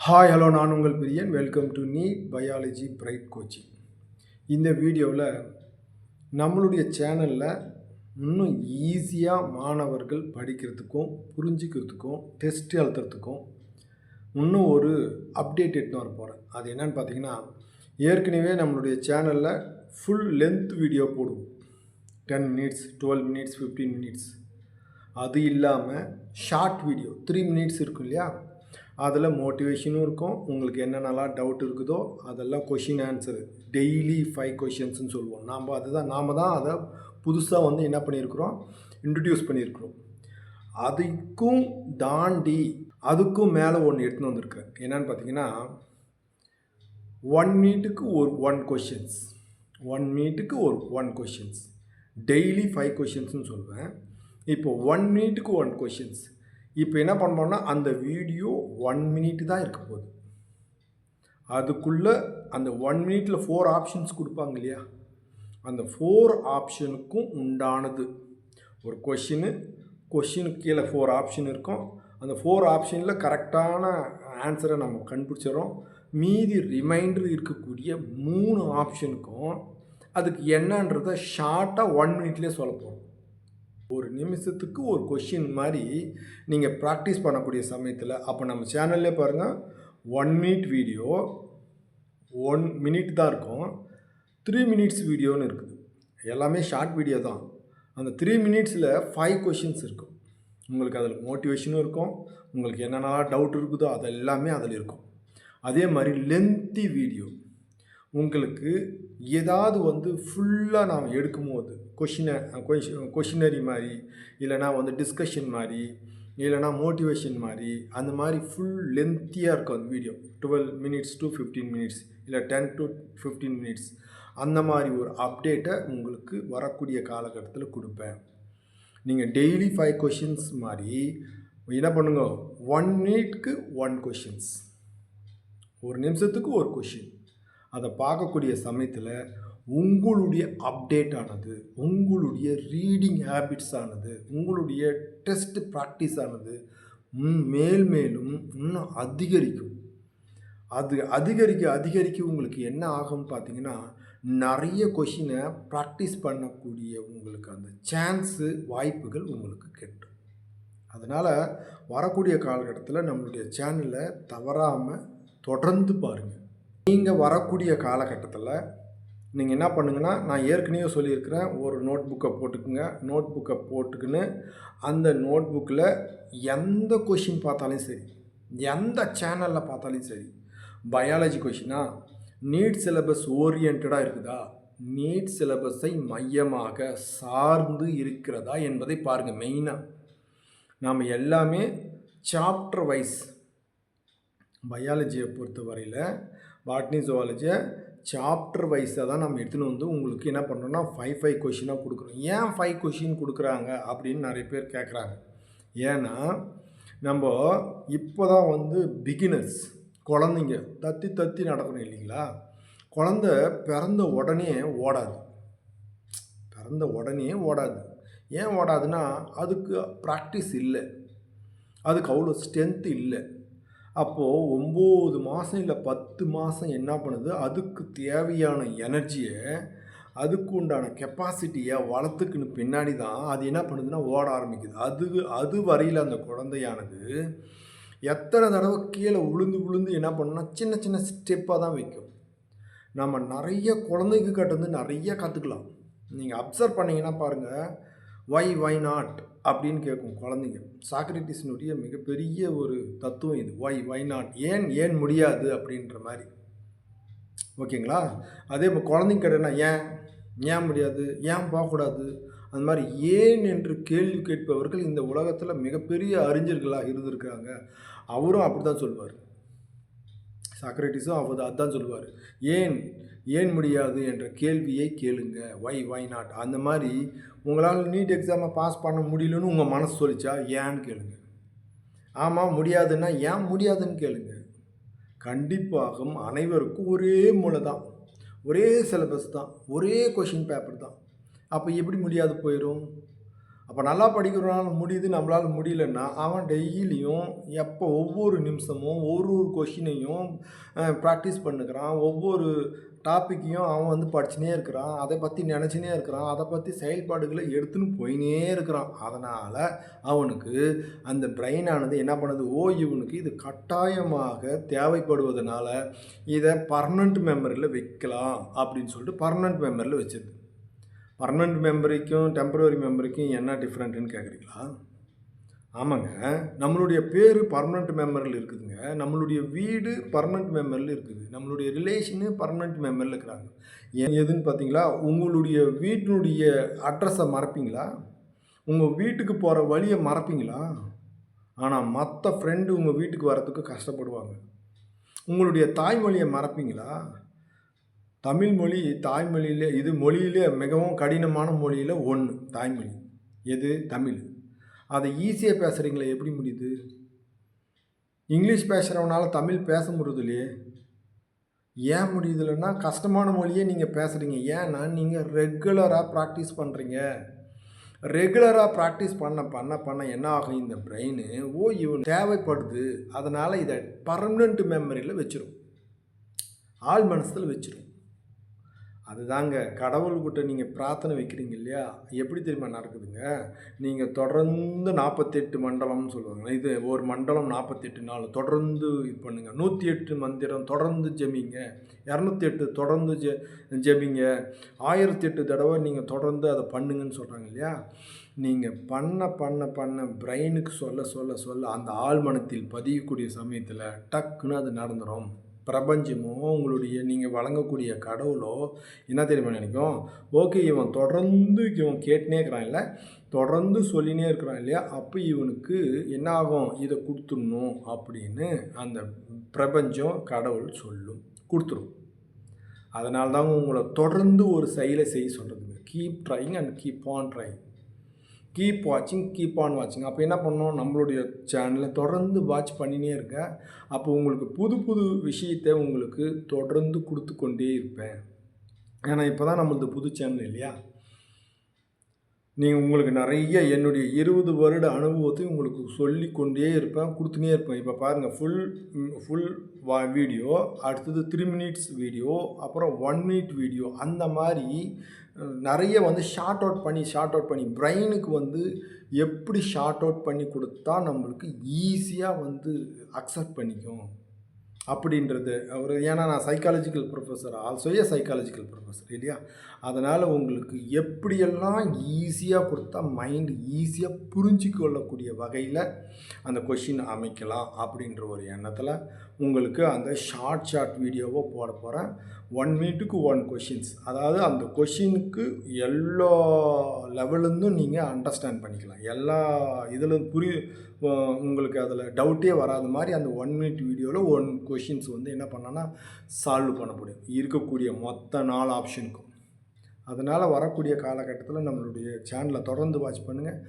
Hi hello நான் உங்கள் Priyan. Welcome to NEET biology bright coaching இந்த வீடியோவில் நம்மளுடைய சேனலில் இன்னும் ஈஸியாக மாணவர்கள் படிக்கிறதுக்கும் புரிஞ்சுக்கிறதுக்கும் டெஸ்ட் எழுத்துறதுக்கும் இன்னும் ஒரு அப்டேட் எடுத்துன்னு வர போகிறேன் அது என்னன்னு பார்த்தீங்கன்னா ஏற்கனவே நம்மளுடைய சேனலில் ஃபுல் லென்த் வீடியோ போடுவோம். Ten minutes twelve minutes fifteen minutes அது இல்லாமல் ஷார்ட் வீடியோ த்ரீ மினிட்ஸ் இருக்கும் இல்லையா? அதில் மோட்டிவேஷனும் இருக்கும். உங்களுக்கு என்னென்னலாம் டவுட் இருக்குதோ அதெல்லாம் கொஷின் ஆன்சர் டெய்லி ஃபைவ் கொஷின்ஸ்னு சொல்லுவோம். நாம் அதுதான் நாம் தான் அதை புதுசாக வந்து என்ன பண்ணியிருக்கிறோம்? இன்ட்ரடியூஸ் பண்ணியிருக்கிறோம். அதுக்கும் தாண்டி அதுக்கும் மேலே ஒன்று எடுத்துன்னு வந்திருக்கேன் என்னன்னு பார்த்தீங்கன்னா ஒன் மீட்டுக்கு ஒரு ஒன் கொஷின்ஸ் ஒன் மீட்டுக்கு ஒரு ஒன் கொஷின்ஸ் டெய்லி ஃபைவ் கொஷின்ஸ்னு சொல்லுவேன் இப்போ ஒன் மினிட்டுக்கு ஒன் கொஷின்ஸ் இப்போ என்ன பண்ணோம்னா அந்த வீடியோ ஒன் மினிட் தான் இருக்க போகுது. அதுக்குள்ளே அந்த ஒன் மினிட்டில் ஃபோர் ஆப்ஷன்ஸ் கொடுப்பாங்க இல்லையா? அந்த ஃபோர் ஆப்ஷனுக்கும் உண்டானது. ஒரு கொஷினு கொஷினுக்கு கீழே ஃபோர் ஆப்ஷன் இருக்கும். அந்த ஃபோர் ஆப்ஷனில் கரெக்டான ஆன்சரை நம்ம கண்டுபிடிச்சிடறோம். மீதி ரிமைண்டர் இருக்கக்கூடிய மூணு ஆப்ஷனுக்கும் அதுக்கு என்னன்றதை ஷார்ட்டாக ஒன் மினிட்லேயே சொல்ல போகிறோம் ஒரு நிமிஷத்துக்கு ஒரு கொஷின் மாதிரி நீங்கள் ப்ராக்டிஸ் பண்ணக்கூடிய சமயத்தில் அப்போ நம்ம சேனல்லே பாருங்கள் one minute video one minute தான் இருக்கும். த்ரீ மினிட்ஸ் வீடியோன்னு இருக்குது. எல்லாமே ஷார்ட் வீடியோ தான். அந்த த்ரீ மினிட்ஸில் ஃபைவ் கொஷின்ஸ் இருக்கும். உங்களுக்கு அதில் மோட்டிவேஷனும் இருக்கும். உங்களுக்கு என்னென்னலாம் டவுட் இருக்குதோ அது எல்லாமே அதில் இருக்கும். அதே மாதிரி லென்த்தி வீடியோ உங்களுக்கு ஏதாவது வந்து ஃபுல்லாக நாம் எடுக்கும்போது கொஷினை கொஷினரி மாதிரி இல்லைனா வந்து டிஸ்கஷன் மாதிரி இல்லைனா மோட்டிவேஷன் மாதிரி அந்த மாதிரி ஃபுல் லென்த்தியாக இருக்கும் அந்த video twelve minutes to fifteen minutes இல்லை டென் டு ஃபிஃப்டீன் மினிட்ஸ் அந்த மாதிரி ஒரு அப்டேட்டை உங்களுக்கு வரக்கூடிய காலகட்டத்தில் கொடுப்பேன். நீங்கள் டெய்லி ஃபைவ் கொஷின்ஸ் மாதிரி என்ன பண்ணுங்க? ஒன் மினிட்க்கு ஒன் கொஷின்ஸ் ஒரு நிமிஷத்துக்கு ஒரு கொஷின் அதை பார்க்கக்கூடிய சமயத்தில் உங்களுடைய அப்டேட் ஆனது உங்களுடைய ரீடிங் ஹேபிட்ஸ் ஆனது உங்களுடைய டெஸ்ட் ப்ராக்டிஸ் ஆனது மேல் மேலும் இன்னும் அதிகரிக்கும். அது அதிகரிக்க அதிகரிக்க உங்களுக்கு என்ன ஆகும்னு பார்த்தீங்கன்னா நிறைய கொஷினை ப்ராக்டிஸ் பண்ணக்கூடிய உங்களுக்கு அந்த சான்ஸு வாய்ப்புகள் உங்களுக்கு கெட்டும். அதனால் வரக்கூடிய காலகட்டத்தில் நம்மளுடைய சேனலை தவறாமல் தொடர்ந்து பாருங்கள் நீங்கள் வரக்கூடிய காலகட்டத்தில் நீங்கள் என்ன பண்ணுங்கன்னா நான் ஏற்கனவே சொல்லியிருக்கிறேன் ஒரு நோட் புக்கை போட்டுக்குங்க. நோட் புக்கை போட்டுக்குன்னு அந்த நோட் புக்கில் எந்த கொஷின் பார்த்தாலும் சரி எந்த சேனலில் பார்த்தாலும் சரி பயாலஜி கொஷினா நீட் சிலபஸ் ஓரியன்டாக இருக்குதா? நீட் சிலபஸை மையமாக சார்ந்து இருக்கிறதா என்பதை பாருங்கள் மெயினாக நாம் எல்லாமே சாப்டர் வைஸ் பயாலஜியை பொறுத்த வரையில் பாட்னி ஜுவாலஜியை சாப்டர் வைஸாக தான் நம்ம எடுத்துன்னு வந்து உங்களுக்கு என்ன பண்ணுறோன்னா ஃபைவ் ஃபைவ் கொஷினாக கொடுக்குறோம் ஏன் ஃபைவ் கொஷின் கொடுக்குறாங்க அப்படின்னு நிறைய பேர் கேட்குறாங்க ஏன்னா நம்ம இப்போ தான் வந்து பிகினர்ஸ் குழந்தைங்க தத்தி தத்தி நடக்கணும் இல்லைங்களா? குழந்த பிறந்த உடனே ஓடாது. பிறந்த உடனே ஓடாது. ஏன் ஓடாதுன்னா அதுக்கு ப்ராக்டிஸ் இல்லை. அதுக்கு அவ்வளோ ஸ்ட்ரென்த்து இல்லை. அப்போது ஒம்பது மாதம் இல்லை பத்து மாதம் என்ன பண்ணுது? அதுக்கு தேவையான எனர்ஜியை அதுக்கு உண்டான கெப்பாசிட்டியை வளர்த்துக்குன்னு பின்னாடி தான் அது என்ன பண்ணுதுன்னா ஓட ஆரம்பிக்குது. அது அது வரையில் அந்த குழந்தையானது எத்தனை தடவை கீழே விழுந்து விழுந்து என்ன பண்ணுன்னா சின்ன சின்ன ஸ்டெப்பாக தான் வைக்கும். நம்ம நிறைய குழந்தைக்கு வந்து நிறைய கற்றுக்கலாம் நீங்கள் அப்சர்வ் பண்ணிங்கன்னா பாருங்கள் வை வை நாட் அப்படின்னு கேட்கும் குழந்தைங்க. சாக்ரட்டிஸினுடைய மிகப்பெரிய ஒரு தத்துவம் இது. ஒய் வை நாட் ஏன் ஏன் முடியாது அப்படின்ற மாதிரி. ஓகேங்களா? அதே இப்போ குழந்தைங்க கேட்டேன்னா ஏன் ஏன் முடியாது ஏன் போகக்கூடாது? அந்த மாதிரி ஏன் என்று கேள்வி கேட்பவர்கள் இந்த உலகத்தில் மிகப்பெரிய அறிஞர்களாக இருந்திருக்காங்க அவரும் அப்படி தான் சொல்லுவார். சாக்ரட்டிஸும் அவர் அதுதான் சொல்லுவார். ஏன் ஏன் முடியாது என்ற கேள்வியை கேளுங்க. ஒய் வை நாட் அந்த மாதிரி உங்களால் நீட் எக்ஸாமை பாஸ் பண்ண முடியலன்னு உங்கள் மனசு சொல்லிச்சா? ஏன்னு கேளுங்க. ஆமாம் முடியாதுன்னா ஏன் முடியாதுன்னு கேளுங்க. கண்டிப்பாக அனைவருக்கும் ஒரே மூளை தான் ஒரே சிலபஸ் தான். ஒரே கொஷின் பேப்பர் தான். அப்போ எப்படி முடியாது போயிடும் அப்போ நல்லா படிக்கிறவனால முடியுது நம்மளால் முடியலன்னா அவன் டெய்லியும் எப்போ ஒவ்வொரு நிமிஷமும் ஒரு ஒரு கொஷினையும் ப்ராக்டிஸ் பண்ணுக்கிறான் ஒவ்வொரு டாப்பிக்கையும் அவன் வந்து படிச்சுனே இருக்கிறான். அதை பற்றி நினச்சினே இருக்கிறான். அதை பற்றி செயல்பாடுகளை எடுத்துன்னு போயினே இருக்கிறான். அதனால் அவனுக்கு அந்த பிரெயினானது என்ன பண்ணுது? ஓ இவனுக்கு இது கட்டாயமாக தேவைப்படுவதனால இதை பர்மனண்ட் மெமரியில் வைக்கலாம் அப்படின்னு சொல்லிட்டு பர்மனண்ட் மெமரியில் வச்சிருது. பர்மனண்ட் மெமரிக்கும் டெம்பரரி மெமரிக்கும் என்ன டிஃப்ரெண்ட்டுன்னு கேட்குறீங்களா ஆமாங்க. நம்மளுடைய பேர் பர்மனண்ட் மெமரியில் இருக்குதுங்க. நம்மளுடைய வீடு பர்மனண்ட் மெமரியில் இருக்குது. நம்மளுடைய ரிலேஷனு பர்மனண்ட் மெமரியில் இருக்கிறாங்க. ஏன் எதுன்னு பார்த்தீங்களா உங்களுடைய வீட்டினுடைய அட்ரஸை மறப்பீங்களா? உங்கள் வீட்டுக்கு போகிற வழியை மறப்பீங்களா? ஆனால் மற்ற ஃப்ரெண்டு உங்கள் வீட்டுக்கு வரத்துக்கு கஷ்டப்படுவாங்க. உங்களுடைய தாய்மொழியை மறப்பீங்களா? தமிழ்மொழி தாய்மொழியில் தாய்மொழியிலே இது மொழியிலே மிகவும் கடினமான மொழியில் ஒன்று தாய்மொழி. எது? தமிழ். அதை ஈஸியாக பேசுகிறீங்களே எப்படி முடியுது? இங்கிலீஷ் பேசுகிறவனால தமிழ் பேச முடியுதுலையே ஏன் முடியுதுலன்னா கஷ்டமான மொழியே நீங்கள் பேசுகிறீங்க ஏன்னா நீங்கள் ரெகுலராக ப்ராக்டிஸ் பண்ணுறீங்க ரெகுலராக ப்ராக்டிஸ் பண்ண பண்ண பண்ண என்ன ஆகும்? இந்த பிரெயின் ஓ இவன் தேவைப்படுது. அதனால் இதை பர்மனெண்ட் மெமரியில் வச்சிடும் ஆள் மனசில் வச்சிடும் அதுதாங்க. கடவுள்கிட்ட நீங்கள் பிரார்த்தனை வைக்கிறீங்க இல்லையா? எப்படி தெரியுமா நடக்குதுங்க? நீங்கள் தொடர்ந்து நாற்பத்தெட்டு மண்டலம்னு சொல்லுவாங்க. இது ஒரு மண்டலம் நாற்பத்தெட்டு நாள் தொடர்ந்து இது பண்ணுங்கள் நூற்றி எட்டு மந்திரம் தொடர்ந்து ஜெபிங்க. இரநூத்தி எட்டு தொடர்ந்து ஜெ ஜெபிங்க. ஆயிரத்தி எட்டு தடவை நீங்கள் தொடர்ந்து அதை பண்ணுங்கன்னு சொல்கிறாங்க இல்லையா? நீங்கள் பண்ண பண்ண பண்ண பிரெயினுக்கு சொல்ல சொல்ல சொல்ல அந்த ஆழ்மனத்தில் பதியக்கூடிய சமயத்தில் டக்குன்னு அது நடந்துடும் பிரபஞ்சமோ உங்களுடைய நீங்கள் வழங்கக்கூடிய கடவுளோ என்ன தெரியுமா நினைக்கும்? ஓகே இவன் தொடர்ந்து இவன் கேட்டுனே இருக்கிறான் இல்லை? தொடர்ந்து சொல்லினே இருக்கிறான் இல்லையா? அப்போ இவனுக்கு என்ன ஆகும்? இதை கொடுத்துடணும் அப்படின்னு அந்த பிரபஞ்சம் கடவுள் சொல்லும். கொடுத்துரும். அதனால தான் உங்களை தொடர்ந்து ஒரு செயலை செய்ய சொல்கிறதுங்க keep trying and keep on trying keep வாட்சிங் கீப் ஆன் வாட்சிங் அப்போ என்ன பண்ணோம் நம்மளுடைய சேனலை தொடர்ந்து வாட்ச் பண்ணினே இருக்கேன் அப்போ உங்களுக்கு புது புது விஷயத்தை உங்களுக்கு தொடர்ந்து கொடுத்து கொண்டே இருப்பேன். ஏன்னா இப்போ தான் நம்மளது புது சேனல் இல்லையா? நீங்கள் உங்களுக்கு நிறைய என்னுடைய இருபது வருட அனுபவத்தை உங்களுக்கு சொல்லி கொண்டே இருப்பேன் கொடுத்துனே இருப்பேன். இப்போ பாருங்கள் ஃபுல் ஃபுல் வா வீடியோ அடுத்தது த்ரீ மினிட்ஸ் வீடியோ அப்புறம் ஒன் மினிட் வீடியோ அந்த மாதிரி நிறைய வந்து ஷார்ட் அவுட் பண்ணி ஷார்ட் அவுட் பண்ணி பிரெயினுக்கு வந்து எப்படி ஷார்ட் அவுட் பண்ணி கொடுத்தா நம்மளுக்கு ஈஸியாக வந்து அக்செப்ட் பண்ணிக்கும்? அப்படின்றது அவர் ஏன்னா நான் psychological professor also A psychological professor இல்லையா? அதனால் உங்களுக்கு எப்படியெல்லாம் ஈஸியாக கொடுத்தா மைண்டு ஈஸியாக புரிஞ்சு கொள்ளக்கூடிய வகையில் அந்த கொஷின் அமைக்கலாம் அப்படின்ற ஒரு எண்ணத்தில் உங்களுக்கு அந்த ஷார்ட் ஷார்ட் வீடியோவை போட போகிறேன் ஒன் மினிட்டுக்கு ஒன் கொஷின்ஸ் அதாவது அந்த கொஷினுக்கு எல்லா லெவலேருந்தும் நீங்கள் அண்டர்ஸ்டாண்ட் பண்ணிக்கலாம். எல்லா இதில் புரிய உங்களுக்கு அதில் டவுட்டே வராத மாதிரி அந்த ஒன் மினிட் வீடியோவில் ஒன் கொஷின்ஸ் வந்து என்ன பண்ணோன்னா சால்வ் பண்ண முடியும். இருக்கக்கூடிய மொத்த நாலு ஆப்ஷனுக்கும் அதனால் வரக்கூடிய காலகட்டத்தில் நம்மளுடைய சேனலை தொடர்ந்து வாட்ச் பண்ணுங்கள்